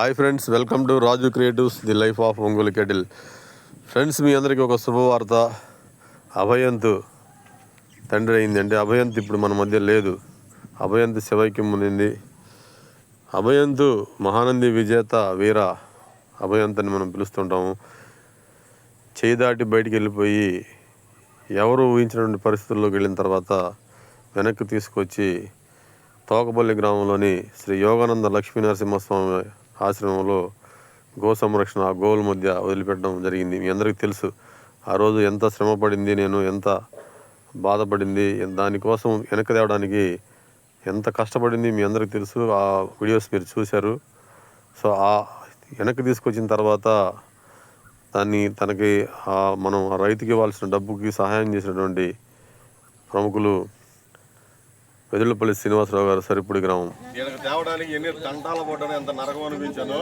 Hi friends welcome to Raju creatives the life of Ongole cattle. Friends మీ అందరికీ ఒక శుభవార్త. అభయంత్ తండ్రి అయింది అంటే అభయంత్ ఇప్పుడు మన మధ్య లేదు. అభయంత్ శివైక్యం పొందింది. అభయంతు మహానంది విజేత వీర అభయంత్ అని మనం పిలుస్తుంటాము. చేయి దాటి బయటికి వెళ్ళిపోయి ఎవరు ఊహించినటువంటి పరిస్థితుల్లోకి వెళ్ళిన తర్వాత వెనక్కి తీసుకొచ్చి తోకపల్లి గ్రామంలోని శ్రీ యోగానంద లక్ష్మీ నరసింహస్వామి ఆశ్రమంలో గో సంరక్షణ ఆ గోవుల మధ్య వదిలిపెట్టడం జరిగింది. మీ అందరికీ తెలుసు ఆ రోజు ఎంత శ్రమ పడింది నేను ఎంత బాధపడింది దానికోసం వెనక తేవడానికి ఎంత కష్టపడింది మీ అందరికీ తెలుసు ఆ వీడియోస్ మీరు చూశారు. సో ఆ వెనక్కి తీసుకొచ్చిన తర్వాత దాన్ని తనకి మనం ఆ రైతుకి ఇవ్వాల్సిన డబ్బుకి సహాయం చేసినటువంటి ప్రముఖులు వెదుళ్ళపల్లి శ్రీనివాసరావు గారు సరిపూడి గ్రామం. ఈయనకు తేవడానికి ఎన్ని తంటాలు పడ్డాను ఎంత నరకం అనిపించాను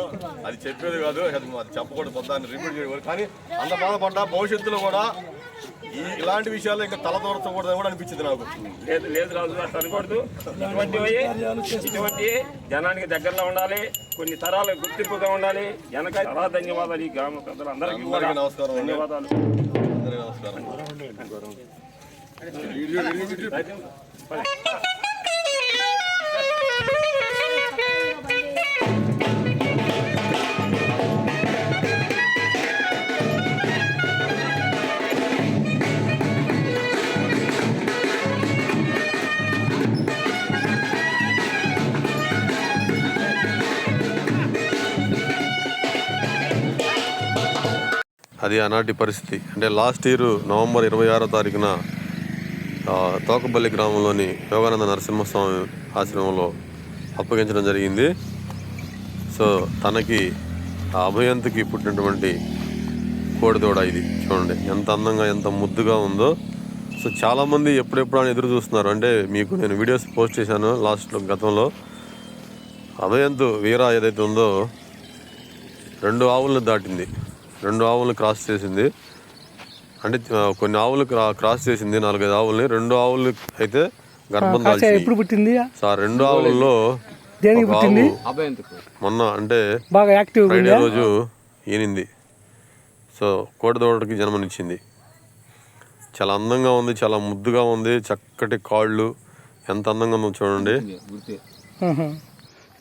అది చెప్పేది కాదు అది అది చెప్పకూడదు పొద్దాన్ని రిపీట్ చేయకూడదు. కానీ అంత బాధపడ్డా భవిష్యత్తులో కూడా ఈ ఇలాంటి విషయాలు ఇంకా తల దూరచకూడదని కూడా అనిపించింది నాకు. లేదు లేదు రాజు అట్లా అనకూడదు ఇటువంటివి ఇటువంటి జనానికి దగ్గరలో ఉండాలి కొన్ని తరాలు గుర్తింపుగా ఉండాలి. వెనక చాలా ధన్యవాదాలు ఈ గ్రామ ప్రజలందరికీ కూడా. అందరికీ నమస్కారం. ధన్యవాదాలు. అందరికీ నమస్కారం. అది ఆనాటి పరిస్థితి. అంటే లాస్ట్ ఇయర్ నవంబర్ ఇరవై ఆరో తారీఖున తోకపల్లి గ్రామంలోని యోగానంద నరసింహస్వామి ఆశ్రమంలో అప్పగించడం జరిగింది. సో తనకి ఆ అభయంతికి పుట్టినటువంటి కోడిదోడ ఇది. చూడండి ఎంత అందంగా ఎంత ముద్దుగా ఉందో. సో చాలామంది ఎప్పుడెప్పుడు అని ఎదురు చూస్తున్నారు. అంటే మీకు నేను వీడియోస్ పోస్ట్ చేశాను లాస్ట్లో గతంలో. అభయంతు వీర ఏదైతే ఉందో రెండు ఆవులను దాటింది. రెండు ఆవులను క్రాస్ చేసింది. అంటే కొన్ని ఆవులు క్రా- క్రాస్ చేసింది. నాలుగైదు ఆవుల్ని. రెండు ఆవులు అయితే గర్భం కాసా ఎప్పుడు పుట్టింది? సో ఆ రెండు ఆవుల్లో దేనికి పుట్టింది? మొన్న అంటే బాగా యాక్టివ్ ఫ్రైడే రోజు ఈనింది. సో కోడిదోడకి జన్మనిచ్చింది. చాలా అందంగా ఉంది. చాలా ముద్దుగా ఉంది. చక్కటి కాళ్ళు. ఎంత అందంగా ఉందో చూడండి.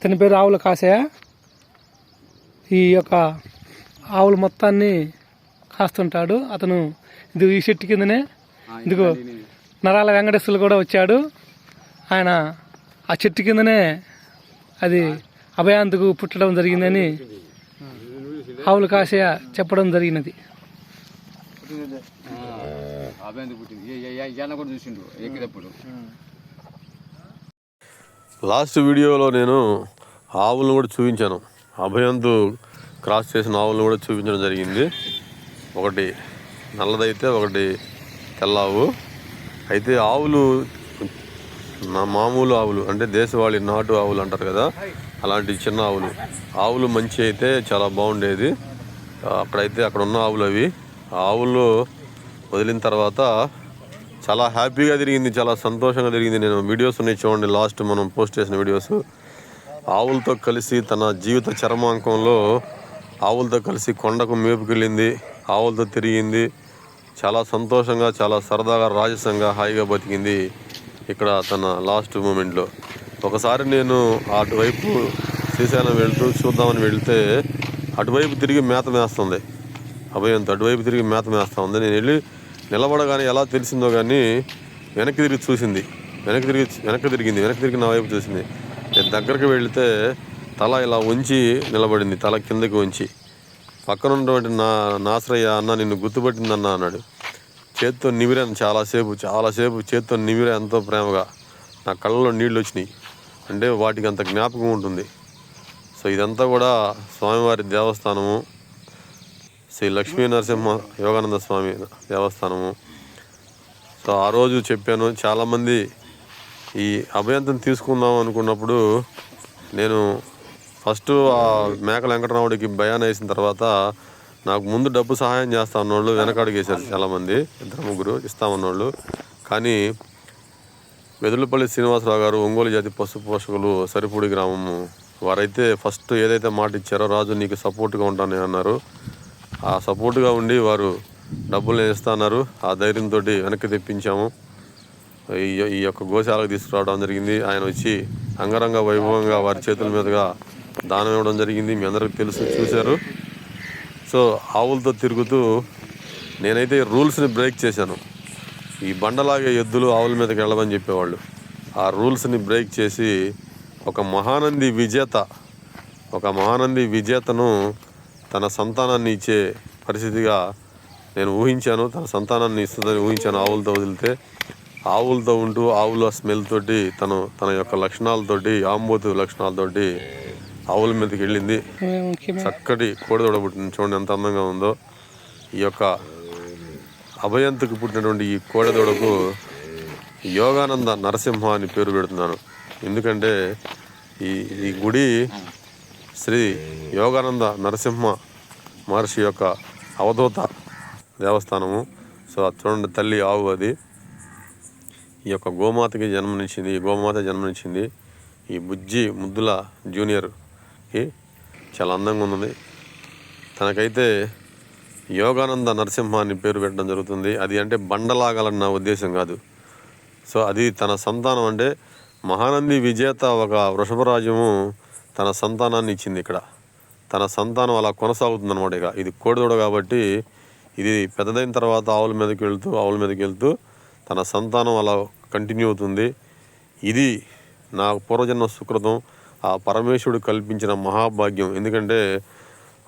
తన పేరు ఆవుల కాసయ ఈ యొక్క ఆవులు మొత్తాన్ని కాస్తుంటాడు. అతను ఇది ఈ చెట్టు కిందనే ఇదిగో నరాల వెంకటేశ్వర్లు కూడా వచ్చాడు. ఆయన ఆ చెట్టు కిందనే అది అభయాంతకు పుట్టడం జరిగిందని ఆవుల కాసయ చెప్పడం జరిగినది. లాస్ట్ వీడియోలో నేను ఆవులను కూడా చూపించాను. అభయంతు క్రాస్ చేసిన ఆవులను కూడా చూపించడం జరిగింది. ఒకటి నల్లదైతే ఒకటి తెల్లావు అయితే ఆవులు నా మామూలు ఆవులు అంటే దేశవాళీ నాటు ఆవులు అంటారు కదా అలాంటి చిన్న ఆవులు. ఆవులు మంచి అయితే చాలా బాగుండేది. అక్కడైతే అక్కడ ఉన్న ఆవులు అవి. ఆ ఆవులు వదిలిన తర్వాత చాలా హ్యాపీగా తిరిగింది చాలా సంతోషంగా తిరిగింది. నేను వీడియోస్ ఉన్నాయి చూడండి లాస్ట్ మనం పోస్ట్ చేసిన వీడియోస్. ఆవులతో కలిసి తన జీవిత చరమాంకంలో ఆవులతో కలిసి కొండకు మేపుకెళ్ళింది. ఆవులతో తిరిగింది. చాలా సంతోషంగా చాలా సరదాగా రాజసంగా హాయిగా బతికింది ఇక్కడ తన లాస్ట్ మూమెంట్లో. ఒకసారి నేను అటువైపు శ్రీశైలం వెళ్తూ చూద్దామని వెళ్తే అటువైపు తిరిగి మేత మేస్తుంది. అభయంతో అటువైపు తిరిగి మేత మేస్తా ఉంది. నేను వెళ్ళి నిలబడగానే ఎలా తెలిసిందో కానీ వెనక్కి తిరిగి చూసింది. వెనక్కి తిరిగి వెనక్కి తిరిగింది. వెనక్కి తిరిగి నా వైపు చూసింది. నేను దగ్గరికి వెళితే తల ఇలా ఉంచి నిలబడింది తల కిందకి ఉంచి పక్కన ఉన్నటువంటి నా నాశ్రయ్య అన్న నిన్ను గుర్తుపట్టిందన్న అన్నాడు. చేత్తో నిమిరాను చాలాసేపు చాలాసేపు చేత్తో నిమిరా ఎంతో ప్రేమగా. నా కళ్ళలో నీళ్ళు వచ్చినాయి. అంటే వాటికి అంత జ్ఞాపకం ఉంటుంది. సో ఇదంతా కూడా స్వామివారి దేవస్థానము. శ్రీ లక్ష్మీ నరసింహ యోగానంద స్వామి దేవస్థానము. సో ఆ రోజు చెప్పాను చాలామంది ఈ అభయంతం తీసుకుందాం అనుకున్నప్పుడు నేను ఫస్ట్ ఆ మేకల వెంకటరాముడికి భయాన్ని వేసిన తర్వాత నాకు ముందు డబ్బు సహాయం చేస్తా ఉన్నోళ్ళు వెనకడుగేశారు చాలామంది. ఇద్దరు ముగ్గురు ఇస్తామన్నోళ్ళు. కానీ వెదులపల్లి శ్రీనివాసరావు గారు ఒంగోలు జాతి పశు పోషకులు సరిపూడి గ్రామము వారైతే ఫస్ట్ ఏదైతే మాట ఇచ్చారో రాజు నీకు సపోర్ట్గా ఉంటానని అన్నారు. ఆ సపోర్ట్గా ఉండి వారు డబ్బులు నేను ఇస్తాన్నారు ఆ ధైర్యంతో వెనక్కి తెప్పించాము. ఈ ఈ యొక్క గోశాలకు తీసుకురావడం జరిగింది. ఆయన వచ్చి అంగరంగ వైభవంగా వారి చేతుల మీదుగా దానం ఇవ్వడం జరిగింది. మీ అందరికి తెలుసు చూశారు. సో ఆవులతో తిరుగుతూ నేనైతే రూల్స్ని బ్రేక్ చేశాను. ఈ బండలాగే ఎద్దులు ఆవుల మీదకి వెళ్ళమని చెప్పేవాళ్ళు. ఆ రూల్స్ని బ్రేక్ చేసి ఒక మహానంది విజేత ఒక మహానంది విజేతను తన సంతానాన్ని ఇచ్చే పరిస్థితిగా నేను ఊహించాను. తన సంతానాన్ని ఇస్తుందని ఊహించాను ఆవులతో వదిలితే. ఆవులతో ఉంటూ ఆవుల స్మెల్ తోటి తను తన యొక్క లక్షణాలతోటి ఆంబోతు లక్షణాలతోటి ఆవుల మీదకి వెళ్ళింది. చక్కటి కోడిదొడ పుట్టింది చూడండి ఎంత అందంగా ఉందో. ఈ యొక్క అభయంతుకు పుట్టినటువంటి ఈ కోడెదొడకు యోగానంద నరసింహ అని పేరు పెడుతున్నాను. ఎందుకంటే ఈ ఈ గుడి శ్రీ యోగానంద నరసింహ మహర్షి యొక్క అవధూత దేవస్థానము. సో చూడండి తల్లి ఆవు అది. ఈ యొక్క గోమాతకి జన్మనిచ్చింది ఈ గోమాత జన్మనిచ్చింది ఈ బుజ్జి ముద్దుల జూనియర్కి చాలా అందంగా ఉన్నది. తనకైతే యోగానంద నరసింహ అని పేరు పెట్టడం జరుగుతుంది. అది అంటే బండలాగాలన్న ఉద్దేశం కాదు. సో అది తన సంతానం అంటే మహానంది విజేత ఒక వృషభరాజ్యము తన సంతానాన్ని ఇచ్చింది ఇక్కడ. తన సంతానం అలా కొనసాగుతుంది అనమాట ఇక. ఇది కోడిదూడ కాబట్టి ఇది పెద్దదైన తర్వాత ఆవుల మీదకి వెళ్తూ ఆవుల మీదకి వెళ్తూ తన సంతానం అలా కంటిన్యూ అవుతుంది. ఇది నా పూర్వజన్మ సుకృతం. ఆ పరమేశ్వరుడు కల్పించిన మహాభాగ్యం. ఎందుకంటే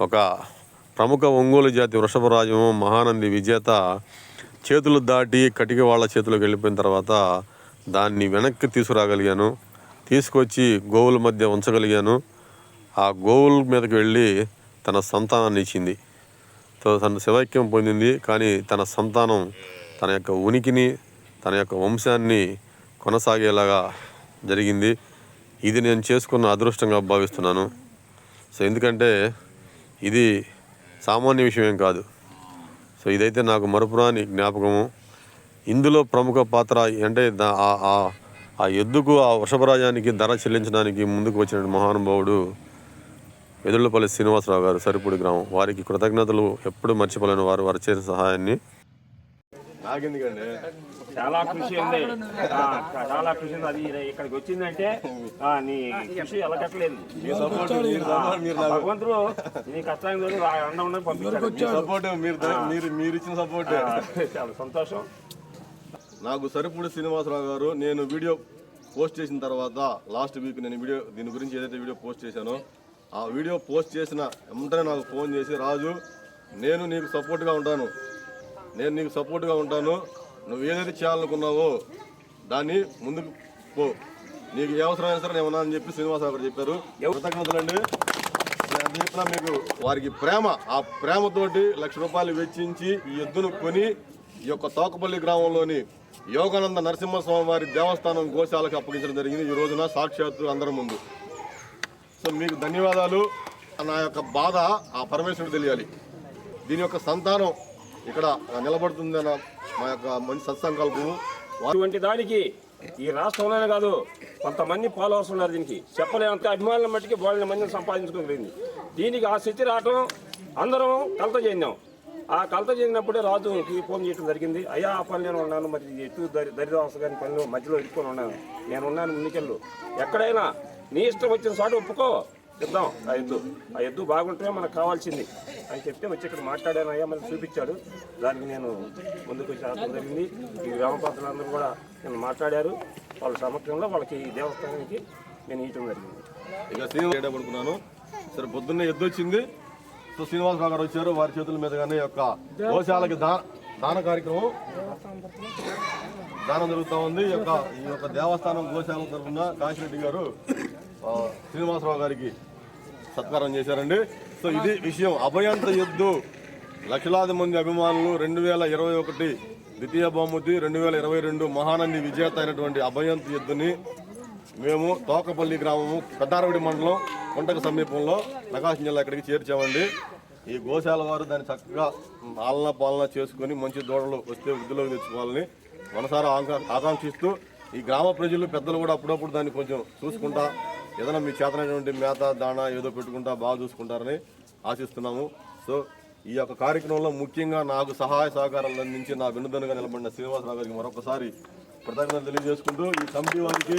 ఒక ప్రముఖ ఒంగోలు జాతి వృషభరాజము మహానంది విజేత చేతులు దాటి కటిక వాళ్ళ చేతిలోకి వెళ్ళిపోయిన తర్వాత దాన్ని వెనక్కి తీసుకురాగలిగాను. తీసుకొచ్చి గోవుల మధ్య ఉంచగలిగాను. ఆ గోవుల మీదకి వెళ్ళి తన సంతానాన్ని ఇచ్చింది. తన శివైక్యం పొందింది. కానీ తన సంతానం తన యొక్క ఉనికిని తన యొక్క వంశాన్ని కొనసాగేలాగా జరిగింది. ఇది నేను చేసుకున్న అదృష్టంగా భావిస్తున్నాను. సో ఎందుకంటే ఇది సామాన్య విషయం కాదు. సో ఇదైతే నాకు మరపురాని జ్ఞాపకము. ఇందులో ప్రముఖ పాత్ర అంటే ఆ- ఆ- ఆ ఎద్దుకు ఆ వృషభరాజానికి ధర చెల్లించడానికి ముందుకు వచ్చిన మహానుభావుడు వెదుళ్ళపల్లి శ్రీనివాసరావు గారు సరిపూడి గ్రామం. వారికి కృతజ్ఞతలు ఎప్పుడు మర్చిపోలేని వారు వారు చేసిన సహాయాన్ని. నాకెందుకండి? చాలా కృషి ఉంది. ఆ, చాలా కృషి ఉంది. అది ఇక్కడికి వచ్చిందంటే ఆ, నీ కృషి ఎలగట్లేదు మీ సపోర్ట్ మీరు సపోర్ట్ మీరు నాకు భగవంతుడు నీ కష్టానికి ఆ అండ ఉండని సపోర్ట్ మీరు మీరు మీరు ఇచ్చిన సపోర్ట్. చాలా సంతోషం. నాకు సరిపూడి శ్రీనివాసరావు గారు నేను వీడియో పోస్ట్ చేసిన తర్వాత లాస్ట్ వీక్ నేను వీడియో దీని గురించి ఏదైతే వీడియో పోస్ట్ చేశానో ఆ వీడియో పోస్ట్ చేసిన వెంటనే నాకు ఫోన్ చేసి రాజు నేను నీకు సపోర్ట్గా ఉంటాను. నేను నీకు సపోర్ట్గా ఉంటాను. నువ్వు ఏదైతే చేయాలనుకున్నావో దాన్ని ముందుకు పో. నీకు ఏ అవసరమైనా సరే నేను ఉన్నా అని చెప్పి శ్రీనివాసరావు గారు చెప్పారు. కృతజ్ఞతలండి. చెప్పినా మీకు వారికి ప్రేమ ఆ ప్రేమతోటి లక్ష రూపాయలు వెచ్చించి ఈ ఎద్దును కొని ఈ యొక్క తోకపల్లి గ్రామంలోని యోగానంద నరసింహస్వామి వారి దేవస్థానం గోశాలకు అప్పగించడం జరిగింది. ఈ రోజున సాక్షాత్తు అందరి ముందు. సో మీకు ధన్యవాదాలు. నా యొక్క బాధ ఆ పరమేశ్వరుడు తెలియాలి. దీని యొక్క సంతానం ఇక్కడ నిలబడుతుందన్న మా యొక్క మంచి సత్సంకల్పం అటువంటి దానికి ఈ రాష్ట్రంలోనే కాదు కొంతమంది ఫాలోవర్స్ ఉన్నారు దీనికి. చెప్పలేనంత అభిమానుల మట్టికి బోళ్ళ మందిని సంపాదించుకోగలిగింది దీనికి ఆ స్థితి రావటం అందరం కలత చెందాం ఆ కలత చెందినప్పుడే రాజుకి ఫోన్ చేయడం జరిగింది. అయ్యా ఆ పని నేను ఉన్నాను మరి ఎటు దరి దరిదాస గారి పనిలో మధ్యలో ఇరుక్కొని ఉన్నాను. నేను ఉన్నాను ముందుకెళ్ళు. ఎక్కడైనా నీ ఇష్టం వచ్చిన చోట ఒప్పుకో. ఇద్దాం. ఆ ఎద్దు ఆ ఎద్దు బాగుంటే మనకు కావాల్సింది. అని చెప్తే వచ్చి ఇక్కడ మాట్లాడాను. అయ్యా మనకు చూపించాడు. దానికి నేను ముందుకు శాతం రావడం జరిగింది. ఈ గ్రామ ప్రజలందరూ కూడా నేను మాట్లాడారు. వాళ్ళ సమక్షంలో వాళ్ళకి ఈ దేవస్థానానికి నేను ఇవ్వడం జరిగింది. ఇక శ్రీనివాస పడుకున్నాను. సరే పొద్దున్నే ఎద్దు వచ్చింది. సో శ్రీనివాసరావు గారు వచ్చారు. వారి చేతుల మీదుగానే యొక్క గోశాలకి దా దాన కార్యక్రమం దానం జరుగుతూ ఉంది. ఈ యొక్క ఈ యొక్క దేవస్థానం గోశాల తరఫున కాశిరెడ్డి గారు శ్రీనివాసరావు గారికి సత్కారం చేశారండి. సో ఇది విషయం. అభయంత యుద్ధ లక్షలాది మంది అభిమానులు రెండు వేల ఇరవై ఒకటి ద్వితీయ బహుమతి రెండు వేల ఇరవై రెండు మహానంది విజేత అయినటువంటి అభయంత యుద్ధని మేము తోకపల్లి గ్రామము పెద్దారవిడి మండలం కొంటక సమీపంలో ప్రకాశం జిల్లా ఇక్కడికి చేర్చామండి. ఈ గోశాల వారు దాన్ని చక్కగా పాలన పాలన చేసుకుని మంచి దూడలు వస్తే వృద్ధిలోకి తెచ్చుకోవాలని మనసారా ఆకా- ఆకాంక్షిస్తూ ఈ గ్రామ ప్రజలు పెద్దలు కూడా అప్పుడప్పుడు దాన్ని కొంచెం చూసుకుంటా ఏదైనా మీ చేతనైనటువంటి మేత దాణా ఏదో పెట్టుకుంటా బాగా చూసుకుంటారని ఆశిస్తున్నాము. సో ఈ యొక్క కార్యక్రమంలో ముఖ్యంగా నాకు సహాయ సహకారాలు అందించి నా వెన్నుదన్నుగా నిలబడిన శ్రీనివాసరావు గారికి మరొకసారి కృతజ్ఞతలు తెలియజేసుకుంటూ ఈ కమిటీ వారికి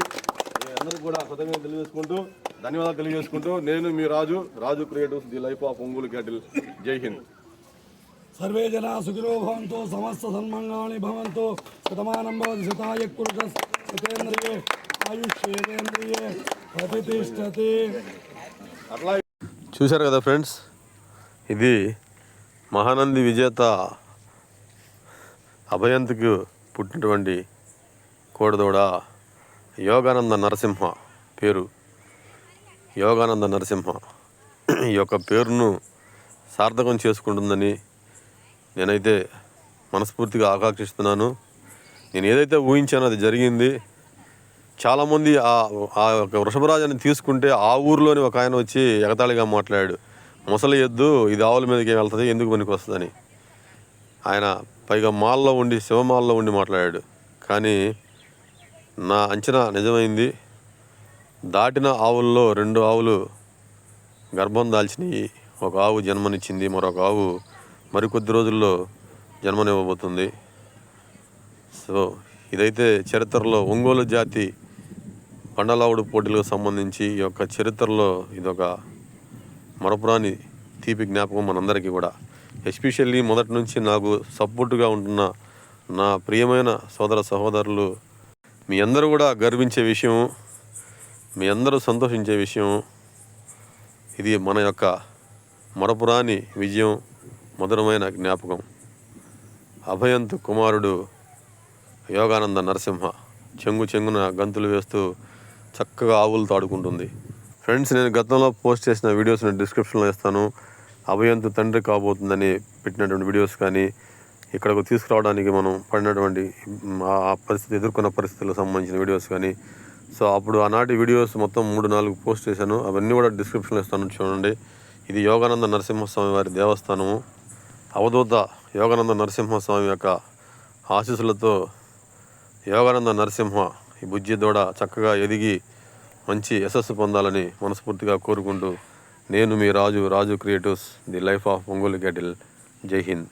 మీ అందరికీ కూడా కృతజ్ఞతలు తెలియజేసుకుంటూ ధన్యవాదాలు తెలియజేసుకుంటూ నేను మీ Raju Raju creatives the life of Ongole cattle. Jai Hind. Survey జనా సుఖినో భవంతో సమస్త సన్మంగాళి భవంతో శతమానం భవతి శతాయ కురుట ఆయుష్యేంద్రియే చూశారు కదా ఫ్రెండ్స్? ఇది మహానంది విజేత అభయంతికి పుట్టినటువంటి కోడదోడ యోగానంద నరసింహ పేరు. యోగానంద నరసింహ ఈ యొక్క పేరును సార్థకం చేసుకుంటుందని నేనైతే మనస్ఫూర్తిగా ఆకాంక్షిస్తున్నాను. నేను ఏదైతే ఊహించానో అది జరిగింది. చాలామంది ఆ ఆ యొక్క వృషభరాజాన్ని తీసుకుంటే ఆ ఊరిలోని ఒక ఆయన వచ్చి ఎగతాళిగా మాట్లాడాడు. ముసలి ఎద్దు ఇది ఆవుల మీదకి వెళ్తుంది ఎందుకు పనికి వస్తుందని. ఆయన పైగా మాల్లో ఉండి శివమాల్లో ఉండి మాట్లాడాడు. కానీ నా అంచనా నిజమైంది దాటిన ఆవుల్లో రెండు ఆవులు గర్భం దాల్చినాయి. ఒక ఆవు జన్మనిచ్చింది మరొక ఆవు మరికొద్ది రోజుల్లో జన్మనివ్వబోతుంది. సో ఇదైతే చరిత్రలో ఒంగోలు జాతి పండలావుడు పోటీలకు సంబంధించి ఈ యొక్క చరిత్రలో ఇదొక మరపురాని తీపి జ్ఞాపకం మనందరికీ కూడా. ఎస్పెషల్లీ మొదటి నుంచి నాకు సపోర్టుగా ఉంటున్న నా ప్రియమైన సోదర సహోదరులు మీ అందరూ కూడా గర్వించే విషయం మీ అందరూ సంతోషించే విషయం ఇది మన యొక్క మరపురాని విజయం మధురమైన జ్ఞాపకం. అభయంతు కుమారుడు యోగానంద నరసింహ చెంగు చెంగున గంతులు వేస్తూ చక్కగా ఆవులతో ఆడుకుంటుంది. ఫ్రెండ్స్ నేను గతంలో పోస్ట్ చేసిన వీడియోస్ నేను డిస్క్రిప్షన్లో ఇస్తాను. అభయంతు తండ్రి కాబోతుందని పెట్టినటువంటి వీడియోస్ కానీ ఇక్కడకు తీసుకురావడానికి మనం పడినటువంటి ఆ పరిస్థితి ఎదుర్కొన్న పరిస్థితులకు సంబంధించిన వీడియోస్ కానీ సో అప్పుడు ఆనాటి వీడియోస్ మొత్తం మూడు నాలుగు పోస్ట్ చేశాను. అవన్నీ కూడా డిస్క్రిప్షన్లో ఇస్తాను చూడండి. ఇది యోగానంద నరసింహస్వామి వారి దేవస్థానము. అవధూత యోగానంద నరసింహస్వామి యొక్క ఆశీస్సులతో యోగానంద నరసింహ ఈ బుజ్జి దూడ చక్కగా ఎదిగి మంచి యశస్సు పొందాలని మనస్ఫూర్తిగా కోరుకుంటూ నేను మీ Raju Raju creatives the life of Ongole cattle Jai Hind.